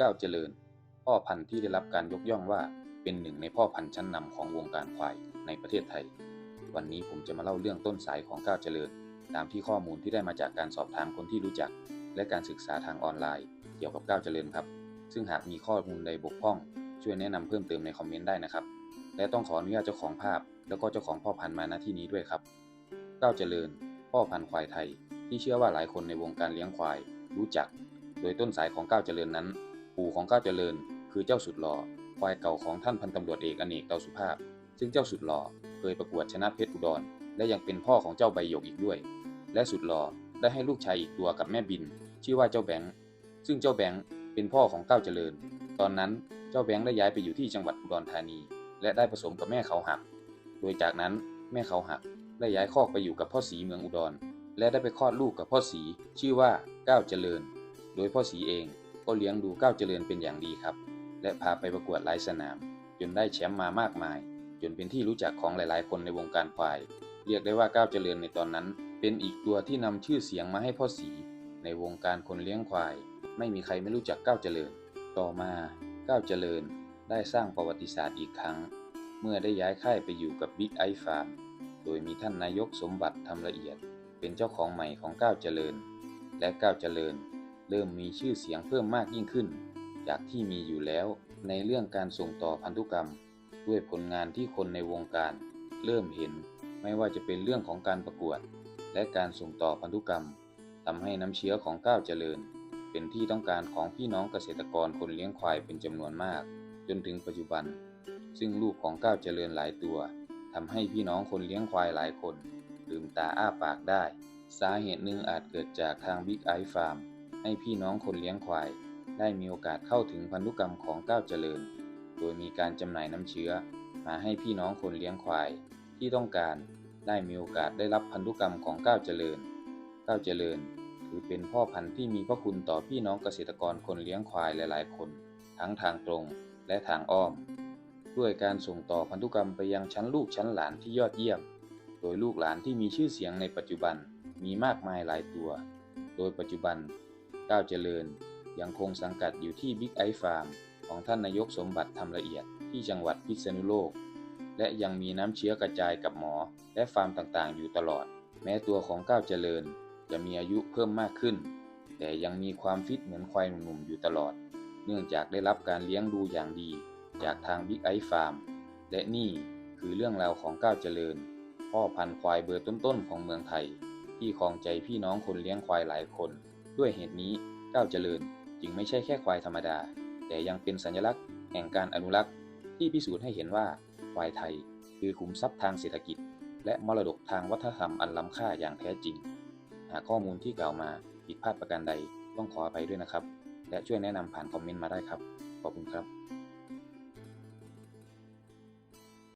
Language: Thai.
ก้าวเจริญ พ่อพันธุ์ที่ได้รับการยกย่องว่าเป็นหนึ่งในพ่อพันธุ์ชั้นนำของวงการควายในประเทศไทย วันนี้ผมจะมาเล่าเรื่องต้นสายของก้าวเจริญ ตามที่ข้อมูลที่ได้มาจากการสอบถามคนที่รู้จัก และการศึกษาทางออนไลน์ เกี่ยวกับก้าวเจริญครับ ซึ่งหากมีข้อมูลใดบกพร่อง ช่วยแนะนำเพิ่มเติมในคอมเมนต์ได้นะครับ และต้องขออนุญาตเจ้าของภาพ แล้วก็เจ้าของพ่อพันธุ์มาณที่นี้ด้วยครับ ก้าวเจริญ พ่อพันธุ์ควายไทย ที่เชื่อว่าหลายคนในวงการเลี้ยงควาย รู้จัก โดยต้นสายของก้าวเจริญนั้น ปู่ของก้าวเจริญ คือเจ้าสุดหล่อควายเก่าของท่านพันตำรวจเอกอเนกเตาสุภาพ ซึ่งเจ้าสุดหล่อเคยประกวดชนะเพชรอุดร และยังเป็นพ่อของเจ้าใบหยกอีกด้วย และสุดหล่อได้ให้ลูกชายอีกตัวกับแม่บิน ชื่อว่าเจ้าแบงค์ซึ่งเจ้าแบงค์เป็นพ่อของก้าวเจริญ ตอนนั้นเจ้าแบงค์ได้ย้ายไปอยู่ที่จังหวัดอุดรธานี และได้ผสมกับแม่เขาหัก โดยจากนั้นแม่เขาหักได้ย้ายคอกไปอยู่กับพ่อศรีเมืองอุดร และได้ไปคลอดลูกกับพ่อศรีชื่อว่าก้าวเจริญ โดยพ่อศรีเอง ก็เลี้ยงดูก้าวเจริญเป็นอย่างดีครับ และพาไปประกวดหลายสนาม จนได้แชมป์มามากมาย จนเป็นที่รู้จักของหลาย ๆ คนในวงการควาย เรียกได้ว่าก้าวเจริญในตอนนั้น เป็นอีกตัวที่นำชื่อเสียงมาให้พ่อศรีในวงการคนเลี้ยงควาย ไม่มีใครไม่รู้จักก้าวเจริญ ต่อมาก้าวเจริญได้สร้างประวัติศาสตร์อีกครั้ง เมื่อได้ย้ายค่ายไปอยู่กับบิ๊กไอฟาร์มโดยมีท่านนายกสมบัติทำละเอียด เป็นเจ้าของใหม่ของก้าวเจริญ และก้าวเจริญ เริ่มมีชื่อเสียงเพิ่มมากยิ่งขึ้น จากที่มีอยู่แล้วในเรื่องการส่งต่อพันธุกรรม ด้วยผลงานที่คนในวงการ เริ่มเห็นไม่ว่าจะเป็นเรื่องของการประกวด และการส่งต่อพันธุกรรมทำให้น้ำเชื้อของก้าวเจริญ เป็นที่ต้องการของพี่น้องเกษตรกรคนเลี้ยงควายเป็นจำนวนมาก จนถึงปัจจุบัน ซึ่งลูกของก้าวเจริญหลายตัวทำให้พี่น้องคนเลี้ยงควายหลายคนลืมตาอ้าปากได้ สาเหตุหนึ่งอาจเกิดจากทางบิ๊กไอฟาร์ม ให้พี่น้องคนเลี้ยงควาย ได้มีโอกาสเข้าถึงพันธุกรรมของก้าวเจริญ โดยมีการจำหน่ายน้ำเชื้อ มาให้พี่น้องคนเลี้ยงควาย ที่ต้องการได้มีโอกาสได้รับพันธุกรรมของก้าวเจริญ ก้าวเจริญ ถือเป็นพ่อพันธุ์ที่มีพระคุณต่อพี่น้องเกษตรกรคนเลี้ยงควายหลายๆ คน ทั้งทางตรงและทางอ้อม ด้วยการส่งต่อพันธุกรรมไปยังชั้นลูกชั้นหลานที่ยอดเยี่ยม โดยลูกหลานที่มีชื่อเสียงในปัจจุบันมีมากมายหลายตัว โดยปัจจุบัน ก้าวเจริญ ยังคงสังกัดอยู่ที่บิ๊กไอฟาร์มของท่านนายกสมบัติทำละเอียดที่จังหวัดพิษณุโลก และยังมีน้ำเชื้อกระจายกับหมอ และฟาร์มต่างๆ อยู่ตลอด แม้ตัวของก้าวเจริญ จะมีอายุเพิ่มมากขึ้น แต่ยังมีความฟิตเหมือนควายหนุ่มๆอยู่ตลอด เนื่องจากได้รับการเลี้ยงดูอย่างดี จากทางบิ๊กไอฟาร์มและนี่คือเรื่องราวของก้าวเจริญ พ่อพันธุ์ควายเบอร์ต้นๆของเมืองไทย ที่ครองใจพี่น้องคนเลี้ยงควายหลายคน ด้วยเหตุนี้ก้าวเจริญจึงไม่ใช่แค่ควายธรรมดา แต่ยังเป็นสัญลักษณ์แห่งการอนุรักษ์ ที่พิสูจน์ให้เห็นว่าควายไทย คือขุมทรัพย์ทางเศรษฐกิจ และมรดกทางวัฒนธรรมอันล้ำค่าอย่างแท้จริง หากข้อมูลที่กล่าวมาผิดพลาดประการใดต้องขออภัยด้วยนะครับ และช่วยแนะนำผ่านคอมเมนต์มาได้ครับ ขอบคุณครับ